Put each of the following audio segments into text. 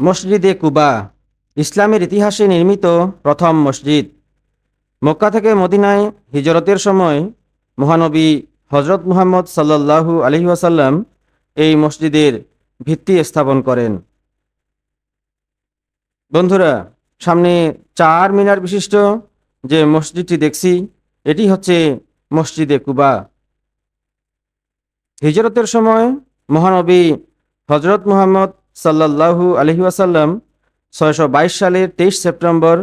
মসজিদে কুবা, ইসলামের ইতিহাসে নির্মিত প্রথম মসজিদ। মক্কা থেকে মদিনায় হিজরতের সময় মহানবী হজরত মুহাম্মদ সাল্লাল্লাহু আলহি এই মসজিদের ভিত্তি স্থাপন করেন। বন্ধুরা, সামনে চার মিনার বিশিষ্ট যে মসজিদটি দেখছি, এটি হচ্ছে মসজিদে কুবা। হিজরতের সময় মহানবী হজরত মুহাম্মদ সাল্লাল্লাহু আলহি ওয়াসাল্লাম ছয়শো বাইশ সালের তেইশ সেপ্টেম্বর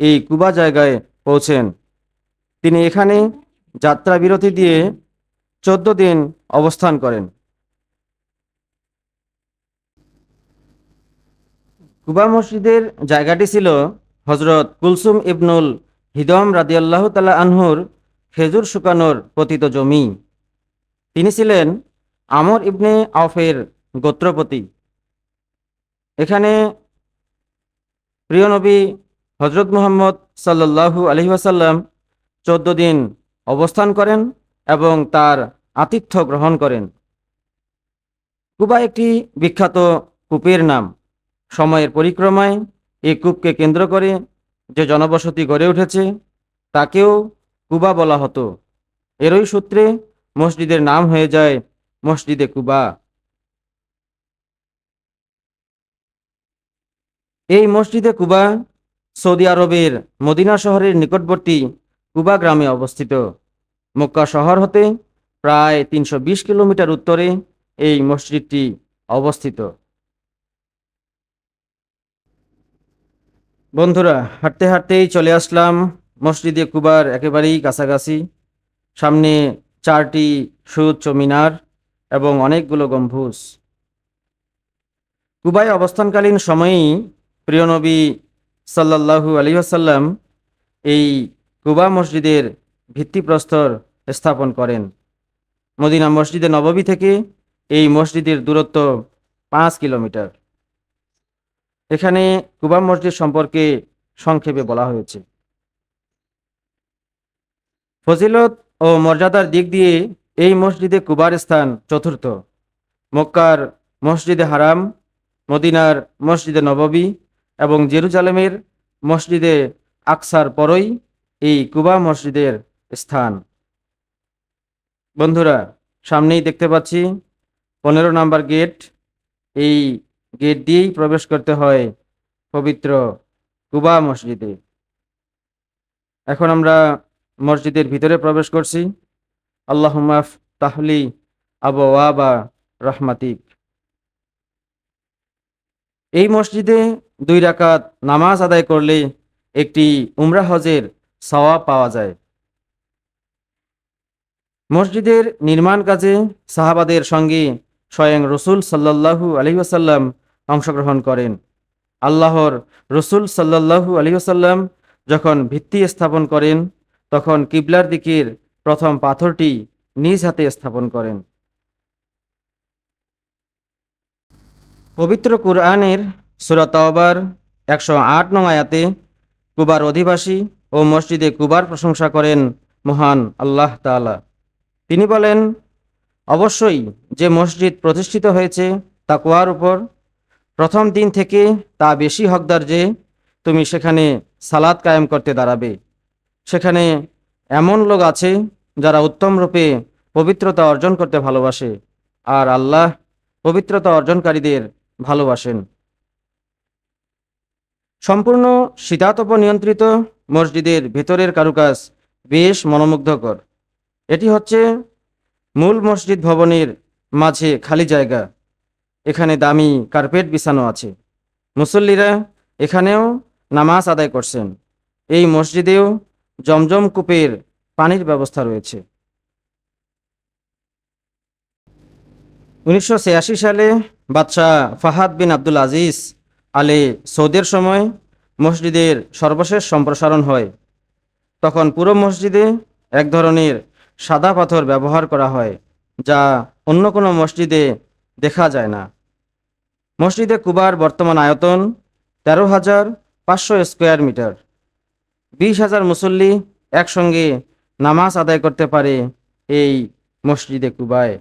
এই কুবা জায়গায় পৌঁছেন। তিনি এখানে যাত্রা বিরতি দিয়ে চোদ্দ দিন অবস্থান করেন। কুবা মসজিদের জায়গাটি ছিল হজরত কুলসুম ইবনুল হিদম রাদিয়াল্লাহ তালা আনহুর খেজুর শুকানোর পতিত জমি। তিনি ছিলেন আমর ইবনে আউফের গোত্রপতি। এখানে প্রিয় নবী হজরত মুহাম্মদ সাল্লাল্লাহু আলহি ওয়াসাল্লাম চোদ্দ দিন অবস্থান করেন এবং তার আতিথ্য গ্রহণ করেন। কুবা একটি বিখ্যাত কূপের নাম। সময়ের পরিক্রমায় এই কূপকে কেন্দ্র করে যে জনবসতি গড়ে উঠেছে, তাকেও কুবা বলা হতো। এরই সূত্রে মসজিদের নাম হয়ে যায় মসজিদে কুবা। এই মসজিদে কুবা, সৌদি আরবের মদিনা শহরের নিকটবর্তী কুবা গ্রামে অবস্থিত। মক্কা শহর হতে প্রায় তিনশো বিশ কিলোমিটার উত্তরে এই মসজিদটি অবস্থিত। বন্ধুরা, হাঁটতে হাঁটতেই চলে আসলাম মসজিদে কুবার একেবারেই কাছাকাছি। সামনে চারটি সুউচ্চ মিনার এবং অনেকগুলো গম্বুজ। কুবায় অবস্থানকালীন সময়েই প্রিয় নবী সাল্লাল্লাহু আলী আসাল্লাম এই কুবা মসজিদের ভিত্তিপ্রস্তর স্থাপন করেন। মদিনা মসজিদে নববী থেকে এই মসজিদের দূরত্ব পাঁচ কিলোমিটার। এখানে কুবা মসজিদ সম্পর্কে সংক্ষেপে বলা হয়েছে। ফজিলত ও মর্যাদার দিক দিয়ে এই মসজিদে কুবার স্থান চতুর্থ। মক্কার মসজিদে হারাম, মদিনার মসজিদে নববী এবং জেরুজালেমের মসজিদে আকসার পরই এই কুবা মসজিদের স্থান। বন্ধুরা, সামনেই দেখতে পাচ্ছি পনেরো নাম্বার গেট। এই গেট দিয়েই প্রবেশ করতে হয় পবিত্র কুবা মসজিদে। এখন আমরা মসজিদের ভিতরে প্রবেশ করছি। আল্লাহ মাফ তাহলি আবু ওয়াবা রহমাতিক। এই মসজিদে দুই রাকাত নামাজ আদায় করলে একটি উমরা হজের সওয়াব পাওয়া যায়। মসজিদের নির্মাণ কাজে সাহাবাদের সঙ্গে স্বয়ং রসুল সাল্লাল্লাহু আলহিহাসাল্লাম অংশগ্রহণ করেন। আল্লাহর রসুল সাল্লাল্লাহু আলহিহাসাল্লাম যখন ভিত্তি স্থাপন করেন, তখন কিবলার দিকের প্রথম পাথরটি নিজ হাতে স্থাপন করেন। পবিত্র কুরআনের সুরাতবার একশো আট নং আয়াতে, কুবার অধিবাসী ও মসজিদে কুবার প্রশংসা করেন মহান আল্লাহ তাআলা। তিনি বলেন, অবশ্যই যে মসজিদ প্রতিষ্ঠিত হয়েছে তা কুয়ার উপর, প্রথম দিন থেকে তা বেশি হকদার যে তুমি সেখানে সালাদ কায়েম করতে দাঁড়াবে। সেখানে এমন লোক আছে যারা উত্তম রূপে পবিত্রতা অর্জন করতে ভালোবাসে আর আল্লাহ পবিত্রতা অর্জনকারীদের ভালোবাসেন। সম্পূর্ণ শীতাতপ নিয়ন্ত্রিত মসজিদের ভেতরের কারুকাজ বেশ মনোমুগ্ধকর। এটি হচ্ছে মূল মসজিদ ভবনের মাঝে খালি জায়গা। এখানে দামি কার্পেট বিছানো আছে। মুসল্লিরা এখানেও নামাজ আদায় করছেন। এই মসজিদেও জমজম কূপের পানির ব্যবস্থা রয়েছে। উনিশশো ছিয়াশি সালে বাদশাহ ফাহাদ বিন আব্দুল আজিজ আলে সৌদের সময় মসজিদের সর্বশেষ সম্প্রসারণ হয়। তখন পুরো মসজিদে এক ধরনের সাদা পাথর ব্যবহার করা হয়, যা অন্য কোনো মসজিদে দেখা যায় না। মসজিদে কুবার বর্তমান আয়তন তেরো হাজার পাঁচশো স্কোয়ার মিটার। বিশ হাজার মুসল্লি একসঙ্গে নামাজ আদায় করতে পারে এই মসজিদে কুবায়।